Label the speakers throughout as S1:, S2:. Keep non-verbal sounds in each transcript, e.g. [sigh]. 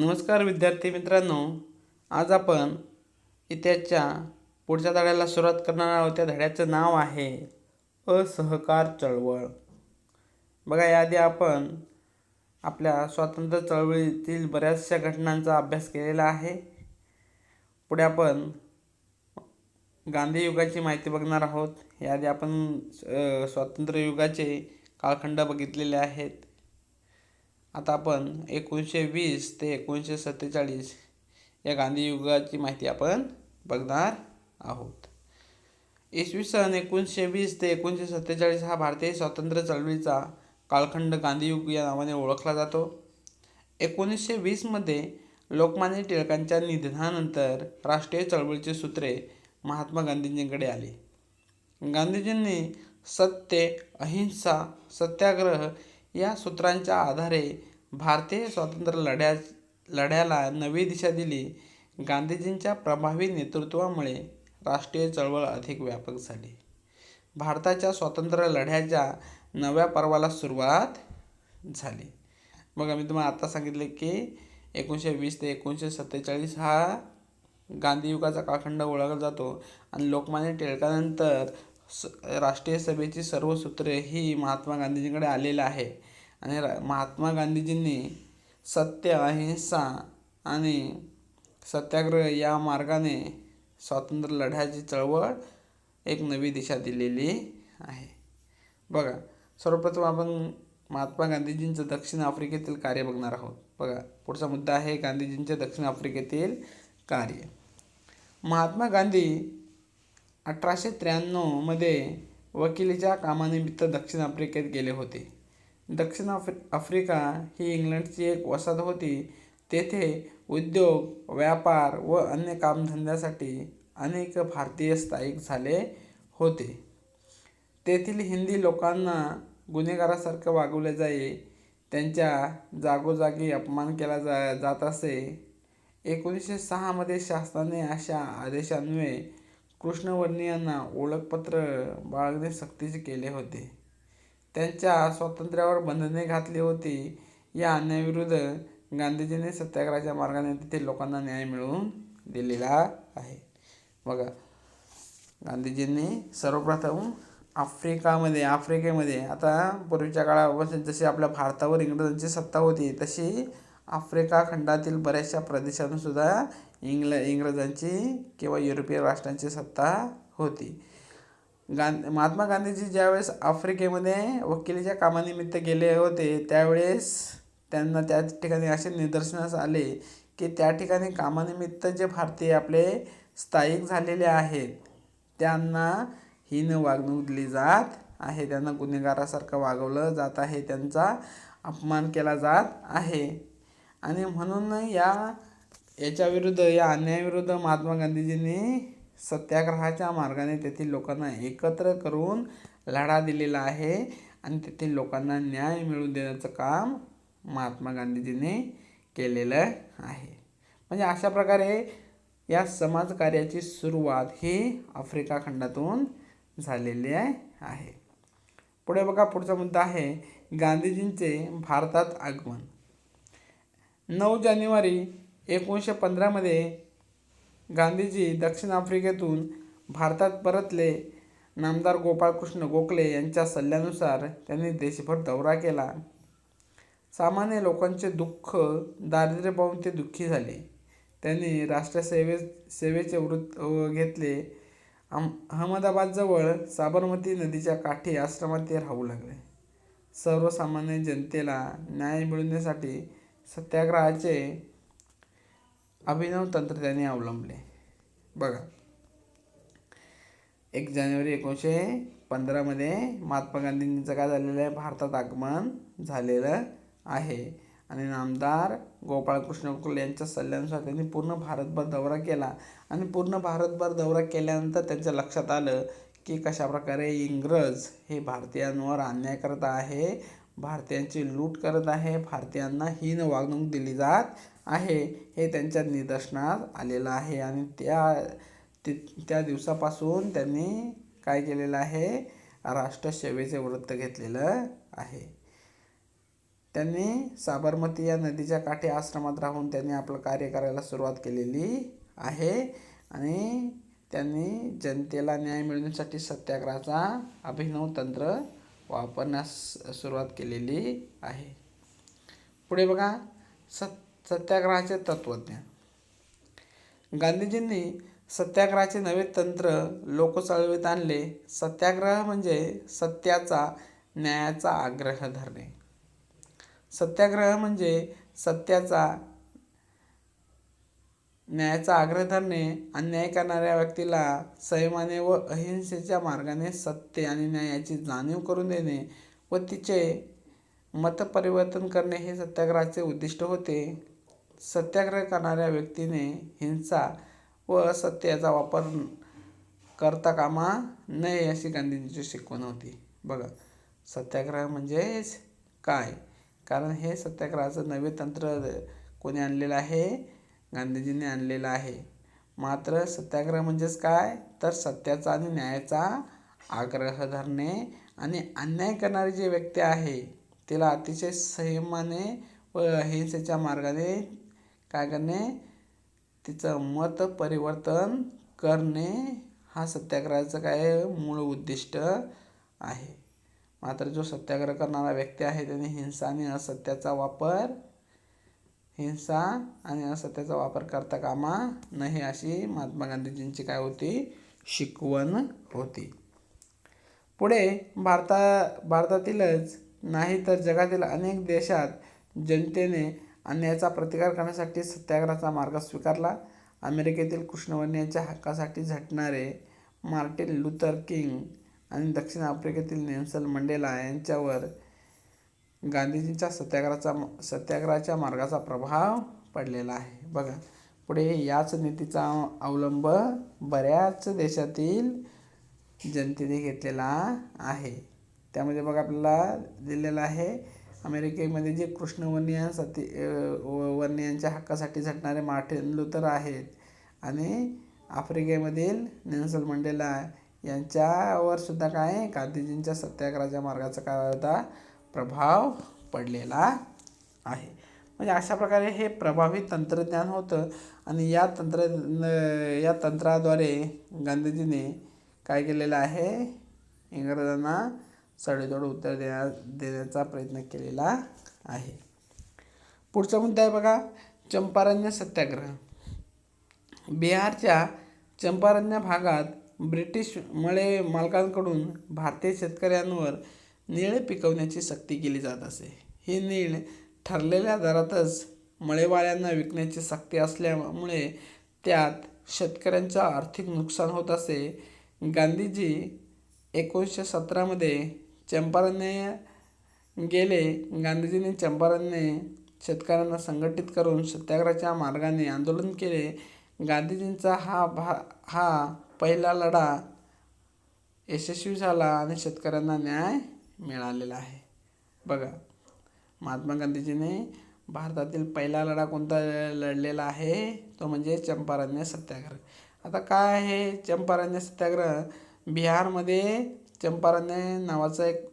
S1: नमस्कार विद्यार्थी मित्रांनो आज आपण इतिहासच्या पुढच्या धड्याला सुरुवात करणार आहोत. त्या धड्याचं नाव आहे असहकार चळवळ. बघा याआधी आपण आपल्या स्वातंत्र्य चळवळीतील बऱ्याचशा घटनांचा अभ्यास केलेला आहे. पुढे आपण गांधी युगाची माहिती बघणार आहोत. याआधी आपण स्वातंत्र्य युगाचे कालखंड बघितलेले आहेत. आता आपण एकोणीसशे वीस ते एकोणीसशे सत्तेचाळीस या गांधी युगाची माहिती आपण बघणार आहोत. इसवी सन एकोणीसशे वीस ते एकोणीसशे सत्तेचाळीस हा भारतीय स्वातंत्र्य चळवळीचा कालखंड गांधीयुग या नावाने ओळखला जातो. एकोणीसशे वीसमध्ये लोकमान्य टिळकांच्या निधनानंतर राष्ट्रीय चळवळीची सूत्रे महात्मा गांधीजींकडे आली. गांधीजींनी सत्य अहिंसा सत्याग्रह या सूत्रांच्या आधारे भारतीय स्वातंत्र्य लढ्या लढ्याला नवी दिशा दिली. गांधीजींच्या प्रभावी नेतृत्वामुळे राष्ट्रीय चळवळ अधिक व्यापक झाली. भारताच्या स्वातंत्र्य लढ्याच्या नव्या पर्वाला सुरुवात झाली. मग मी तुम्हाला आता सांगितले की एकोणीसशे वीस ते एकोणीसशे सत्तेचाळीस हा गांधीयुगाचा कालखंड ओळखला जातो. आणि लोकमान्य टिळकानंतर स राष्ट्रीय सभेची सर्व सूत्रे ही महात्मा गांधीजींकडे आलेलं आहे. आणि रा महात्मा गांधीजींनी सत्य अहिंसा आणि सत्याग्रह या मार्गाने स्वातंत्र्य लढ्याची चळवळ एक नवी दिशा दिलेली आहे. बघा सर्वप्रथम आपण महात्मा गांधीजींचं दक्षिण आफ्रिकेतील कार्य बघणार आहोत. बघा पुढचा मुद्दा आहे गांधीजींचे दक्षिण आफ्रिकेतील कार्य. महात्मा गांधी अठराशे त्र्याण्णवमध्ये वकिलीच्या कामानिमित्त दक्षिण आफ्रिकेत गेले होते. दक्षिण आफ्रि आफ्रिका ही इंग्लंडची एक वसाहत होती. तेथे उद्योग व्यापार व अन्य कामधंद्यासाठी अनेक भारतीय स्थायिक झाले होते. तेथील हिंदी लोकांना गुन्हेगारासारखं वागवले जाई त्यांच्या जागोजागी अपमान केला जा जात असे. एकोणीसशे सहामध्ये शासनाने अशा आदेशान्वये कृष्णवर्णीयांना ओळखपत्र बाळगणे सक्तीचे केले होते. त्यांच्या स्वातंत्र्यावर बंधने घातली होती. या अन्यायाविरुद्ध गांधीजींनी सत्याग्रहाच्या मार्गाने तेथील लोकांना न्याय मिळवून दिलेला आहे. बघा गांधीजींनी सर्वप्रथम आफ्रिकामध्ये आफ्रिकेमध्ये आता पूर्वीच्या काळापासून जशी आपल्या भारतावर इंग्रजांची सत्ता होती तशी आफ्रिका खंडातील बऱ्याचशा प्रदेशातून सुद्धा इंग्ल इंग्रजांची किंवा युरोपियन राष्ट्रांची सत्ता होती. गांधी महात्मा गांधीजी ज्यावेळेस आफ्रिकेमध्ये वकिलीच्या कामानिमित्त गेले होते त्यावेळेस त्यांना त्या ठिकाणी असे निदर्शनास आले की त्या ठिकाणी कामानिमित्त जे भारतीय आपले स्थायिक झालेले आहेत त्यांना हीन वागणूक दिली जात आहे. त्यांना गुन्हेगारासारखं वागवलं जात आहे त्यांचा अपमान केला जात आहे. आणि म्हणून या याच्याविरुद्ध या अन्यायाविरुद्ध महात्मा गांधीजींनी सत्याग्रहाच्या मार्गाने तेथील लोकांना एकत्र करून लढा दिलेला आहे आणि तेथील लोकांना न्याय मिळवून देण्याचं काम महात्मा गांधीजीने केलेलं आहे. म्हणजे अशा प्रकारे या समाजकार्याची सुरुवात ही आफ्रिका खंडातून झालेली आहे. पुढे बघा पुढचा मुद्दा आहे गांधीजींचे भारतात आगमन. नऊ जानेवारी एकोणीसशे पंधरामध्ये गांधीजी दक्षिण आफ्रिकेतून भारतात परतले. नामदार गोपाळकृष्ण गोखले यांच्या सल्ल्यानुसार त्यांनी देशभर दौरा केला. सामान्य लोकांचे दुःख दारिद्र्य पाहून ते दुःखी झाले. त्यांनी राष्ट्रसेवे सेवेचे वृत्त घेतले. अहम अहमदाबादजवळ साबरमती नदीच्या काठी आश्रमात ते राहू लागले. सर्वसामान्य जनतेला न्याय मिळवण्यासाठी सत्याग्रहाचे अभिनव तंत्रज्ञाने अवलंबले. बघा. एक जानेवारी एकोणीसशे पंधरामध्ये महात्मा गांधींचं काय झालेलं आहे? भारतात आगमन झालेलं आहे. आणि नामदार गोपाळकृष्ण गोखले यांच्या सल्ल्यानुसार त्यांनी पूर्ण भारतभर दौरा केला. आणि पूर्ण भारतभर दौरा केल्यानंतर त्यांच्या लक्षात आलं की कशाप्रकारे इंग्रज हे भारतीयांवर अन्याय करत आहे भारतीयांची लूट करत आहे भारतीयांना हीन वागणूक दिली जात आहे हे त्यांच्या निदर्शनात आलेलं आहे. आणि त्या ति त्या दिवसापासून त्यांनी काय केलेलं आहे? राष्ट्रसेवेचे व्रत घेतलेलं आहे. त्यांनी साबरमती या नदीच्या काठी आश्रमात राहून त्यांनी आपलं कार्य करायला सुरुवात केलेली आहे. आणि त्यांनी जनतेला न्याय मिळवण्यासाठी सत्याग्रहाचा अभिनव तंत्र वापरण्यास सुरुवात केलेली आहे. पुढे बघा सत्य सत्याग्रहाचे तत्त्वज्ञान गांधीजींनी सत्याग्रहाचे नवे तंत्र लोकचळवळीत आणले. सत्याग्रह म्हणजे सत्याचा न्यायाचा आग्रह धरणे. सत्याग्रह म्हणजे सत्याचा न्यायाचा आग्रह धरणे अन्याय करणाऱ्या व्यक्तीला संयमाने व अहिंसेच्या मार्गाने सत्य आणि न्यायाची जाणीव करून देणे व तिचे मतपरिवर्तन करणे हे सत्याग्रहाचे उद्दिष्ट होते. सत्याग्रह करणाऱ्या व्यक्तीने हिंसा व असत्याचा वापर करता कामा नये अशी गांधीजींची शिकवण होती. बघा सत्याग्रह म्हणजेच काय? कारण हे सत्याग्रहाचं नवे तंत्र कोणी आणलेलं आहे? गांधीजींनी आणलेलं आहे. मात्र सत्याग्रह म्हणजेच काय? तर सत्याचा आणि न्यायाचा आग्रह धरणे आणि अन्याय करणारी जी व्यक्ती आहे तिला अतिशय संयमाने व अहिंसेच्या मार्गाने काय करणे? तिचं मत परिवर्तन करणे हा सत्याग्रहाचं काय मूळ उद्दिष्ट आहे. मात्र जो सत्याग्रह करणारा व्यक्ती आहे त्याने हिंसा आणि असत्याचा वापर हिंसा आणि असत्याचा वापर करता कामा नये अशी महात्मा गांधीजींची काय होती? शिकवण होती. पुढे भारता भारतातीलच नाही तर जगातील अनेक देशात जनतेने अन्यायाचा प्रतिकार करण्यासाठी सत्याग्रहाचा मार्ग स्वीकारला. अमेरिकेतील कृष्णवर्णीयांच्या हक्कासाठी झटणारे मार्टिन लुथर किंग आणि दक्षिण आफ्रिकेतील नेल्सन मंडेला यांच्यावर गांधीजींच्या सत्याग्रहाचा सत्याग्रहाच्या मार्गाचा प्रभाव पडलेला आहे. बघा पुढे याच नीतीचा अवलंब बऱ्याच देशातील जनतेने घेतलेला आहे. त्यामध्ये बघा आपल्याला दिलेलं आहे अमेरिकेमध्ये जे कृष्णवर्णीय सती हक्कासाठी झटणारे मार्टिन लुथर आहेत आणि आफ्रिकेमधील नेल्सन मंडेला यांच्यावर सुद्धा काय गांधीजींच्या सत्याग्रहाच्या मार्गाचा काय होता प्रभाव पडलेला आहे. म्हणजे अशा प्रकारे हे प्रभावी तंत्रज्ञान होतं आणि या तंत्र या तंत्राद्वारे गांधीजीने काय केलेलं आहे इंग्रजांना सडेतोड उत्तर देण्या देण्याचा प्रयत्न केलेला आहे. पुढचा मुद्दा आहे बघा चंपारण्य सत्याग्रह. बिहारच्या चंपारण्य भागात ब्रिटिश मळे मालकांकडून भारतीय शेतकऱ्यांवर नीळ पिकवण्याची सक्ती केली जात असे. ही नीळ ठरलेल्या दरातच मळेवाल्यांना विकण्याची सक्ती असल्यामुळे त्यात शेतकऱ्यांचं आर्थिक नुकसान होत असे. गांधीजी एकोणीसशे सतरामध्ये चंपारण्य गेले गांधीजींनी चंपारण्य शेतकऱ्यांना संघटित करून सत्याग्रहाच्या मार्गाने आंदोलन केले. गांधीजींचा हा भा हा पहिला लढा यशस्वी झाला आणि शेतकऱ्यांना न्याय मिळालेला आहे. बघा महात्मा गांधीजीने भारतातील पहिला लढा कोणता लढलेला आहे? तो म्हणजे चंपारण्य सत्याग्रह. आता काय आहे चंपारण्य सत्याग्रह? बिहारमध्ये चंपारण्य नावाचा एक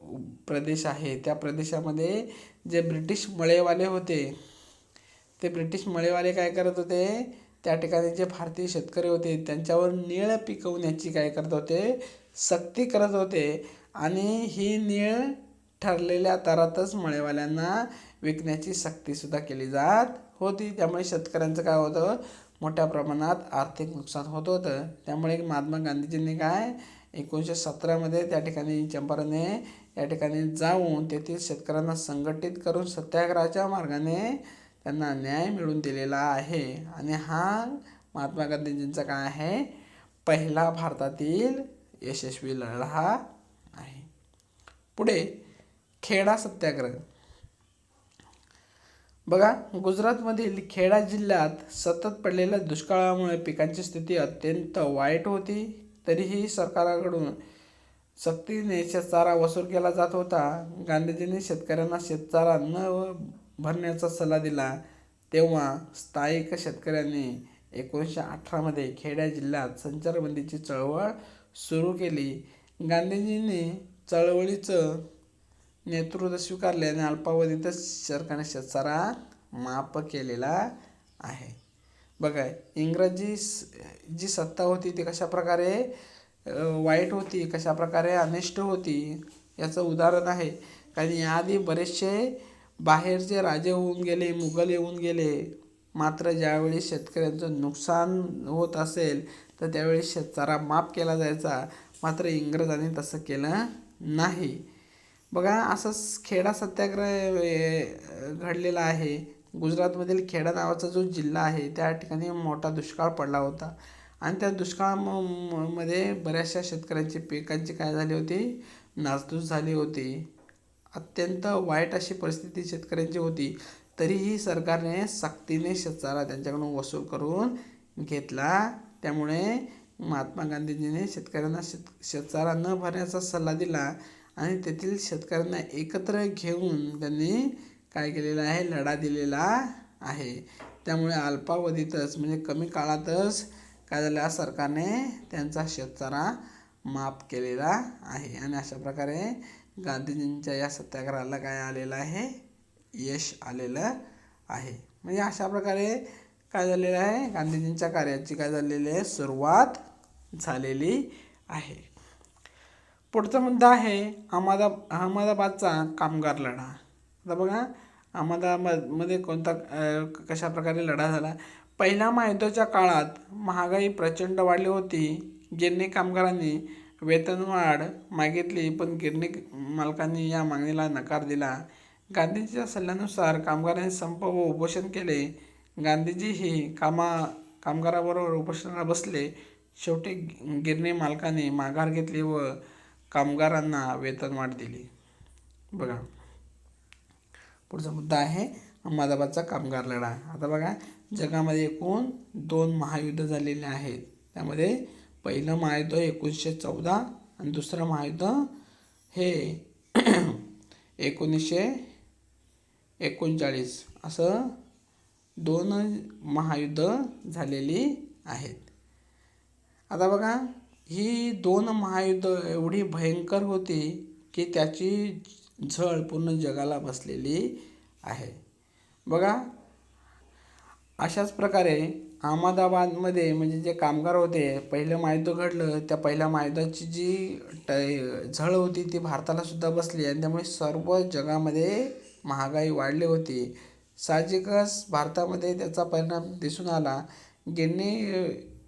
S1: प्रदेश आहे. त्या प्रदेशामध्ये जे ब्रिटिश मळेवाले होते ते ब्रिटिश मळेवाले काय करत होते? त्या ठिकाणी जे भारतीय शेतकरी होते त्यांच्यावर नीळ पिकवण्याची काय करत होते? सक्ती करत होते. आणि ही नीळ ठरलेल्या दरातच मळेवाल्यांना विकण्याची सक्तीसुद्धा केली जात होती. त्यामुळे शेतकऱ्यांचं काय होतं? मोठ्या प्रमाणात आर्थिक नुकसान होत होतं. त्यामुळे महात्मा गांधीजींनी काय एकोणीसशे सतरामध्ये त्या ठिकाणी चंपारने या ठिकाणी जाऊन तेथील शेतकऱ्यांना संघटित करून सत्याग्रहाच्या मार्गाने त्यांना न्याय मिळवून दिलेला आहे. आणि हा महात्मा गांधीजींचा काय आहे? पहिला भारतातील यशस्वी लढा आहे. पुढे खेडा सत्याग्रह. बघा गुजरातमधील खेडा जिल्ह्यात सतत पडलेल्या दुष्काळामुळे पिकांची स्थिती अत्यंत वाईट होती. तरीही सरकाराकडून सक्तीने शेतचारा वसूल केला जात होता. गांधीजींनी शेतकऱ्यांना शेतचारा न भरण्याचा सल्ला दिला तेव्हा स्थायिक शेतकऱ्यांनी एकोणीसशे अठरामध्ये खेड्या जिल्ह्यात संचारबंदीची चळवळ सुरू केली. गांधीजींनी चळवळीचं नेतृत्व स्वीकारले आणि अल्पावधीतच सरकारने शेतसारा माफ केलेला आहे. बघा इंग्रजी स- जी सत्ता होती ती कशा प्रकारे वाईट होती कशा प्रकारे अनिष्ट होती याचं उदाहरण आहे. कारण याआधी बरेचसे बाहेरचे राजे होऊन गेले मुघल येऊन गेले मात्र ज्यावेळी शेतकऱ्यांचं नुकसान होत असेल तर त्यावेळी शेतचारा माफ केला जायचा. मात्र इंग्रजांनी तसं केलं नाही. बघा असंच खेडा सत्याग्रह घडलेला आहे. गुजरातमधील खेडा नावाचा जो जिल्हा आहे त्या ठिकाणी मोठा दुष्काळ पडला होता. आणि त्या दुष्काळामध्ये बऱ्याचशा शेतकऱ्यांची पिकांची काय झाली होती? नासधूस झाली होती. अत्यंत वाईट अशी परिस्थिती शेतकऱ्यांची होती. तरीही सरकारने सक्तीने शेतसारा त्यांच्याकडून वसूल करून घेतला. त्यामुळे महात्मा गांधीजीने शेतकऱ्यांना शेत शेतसारा न भरण्याचा सल्ला दिला आणि तेथील शेतकऱ्यांना एकत्र घेऊन त्यांनी काय केलेलं आहे? लढा दिलेला आहे. त्यामुळे अल्पावधीतच म्हणजे कमी काळातच काय झालं? सरकारने त्यांचा शेतसारा माफ केलेला आहे. आणि अशा प्रकारे गांधीजींच्या या सत्याग्रहाला काय आलेलं आहे? यश आलेलं आहे. म्हणजे अशा प्रकारे काय झालेलं आहे? गांधीजींच्या कार्याची काय झालेली आहे? सुरुवात झालेली आहे. पुढचा मुद्दा आहे अहमदा अहमदाबादचा कामगार लढा. आता बघा अहमदाबादमध्ये कोणता कशा प्रकारे लढा झाला? पहिल्या महायुद्धाच्या काळात महागाई प्रचंड वाढली होती. गिरणी कामगारांनी वेतनवाढ मागितली पण गिरणी मालकांनी या मागणीला नकार दिला. गांधीजीच्या सल्ल्यानुसार कामगारांनी संप व उपोषण केले. गांधीजीही कामा कामगाराबरोबर उपोषणाला बसले. शेवटी गिरणी मालकाने माघार घेतली व कामगारांना वेतनवाढ दिली. बघा. पुढचा मुद्दा आहे अहमदाबादचा कामगार लढा. आता बघा जगामध्ये एकूण दोन महायुद्ध झालेले आहेत. त्यामध्ये पहिलं महायुद्ध एकोणीसशे चौदा आणि दुसरं महायुद्ध हे [clears throat] एकोणीसशे एकोणचाळीस. असं दोन महायुद्ध झालेली आहेत. आता बघा ही दोन महायुद्ध एवढी भयंकर होती की त्याची झळ पूर्ण जगाला बसलेली आहे. बघा अशाच प्रकारे अहमदाबादमध्ये म्हणजे जे कामगार होते पहिलं महायुद्ध घडलं त्या पहिल्या महायुद्धाची जी ट झळ होती ती भारताला सुद्धा बसली आणि त्यामुळे सर्व जगामध्ये महागाई वाढली होती. साहजिकच भारतामध्ये त्याचा परिणाम दिसून आला. ज्यांनी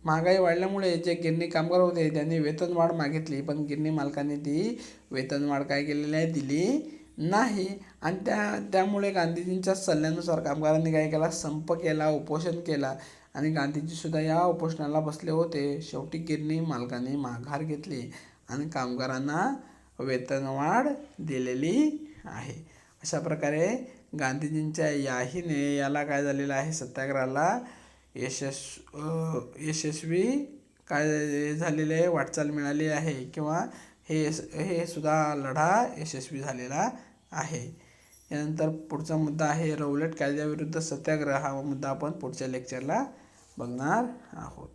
S1: महागाई वाढल्यामुळे जे गिरणी कामगार होते त्यांनी वेतनवाढ मागितली. पण गिरणी मालकांनी ती वेतनवाढ काय केलेली आहे दिली नाही. आणि त्या त्यामुळे गांधीजींच्या सल्ल्यानुसार कामगारांनी काय केला? संप केला उपोषण केला. आणि गांधीजीसुद्धा या उपोषणाला बसले होते. शेवटी गिरणी मालकांनी माघार घेतली आणि कामगारांना वेतनवाढ दिलेली आहे. अशा प्रकारे गांधीजींच्या याहीने याला काय झालेलं आहे? सत्याग्रहाला यशस् यशस्वी काय झालेले आहे वाटचाल मिळाली आहे किंवा हे हे सुद्धा लढा यशस्वी झालेला आहे. यानंतर पुढचा मुद्दा आहे रौलट कायद्याविरुद्ध सत्याग्रह हा मुद्दा आपण पुढच्या लेक्चरला बघणार आहोत.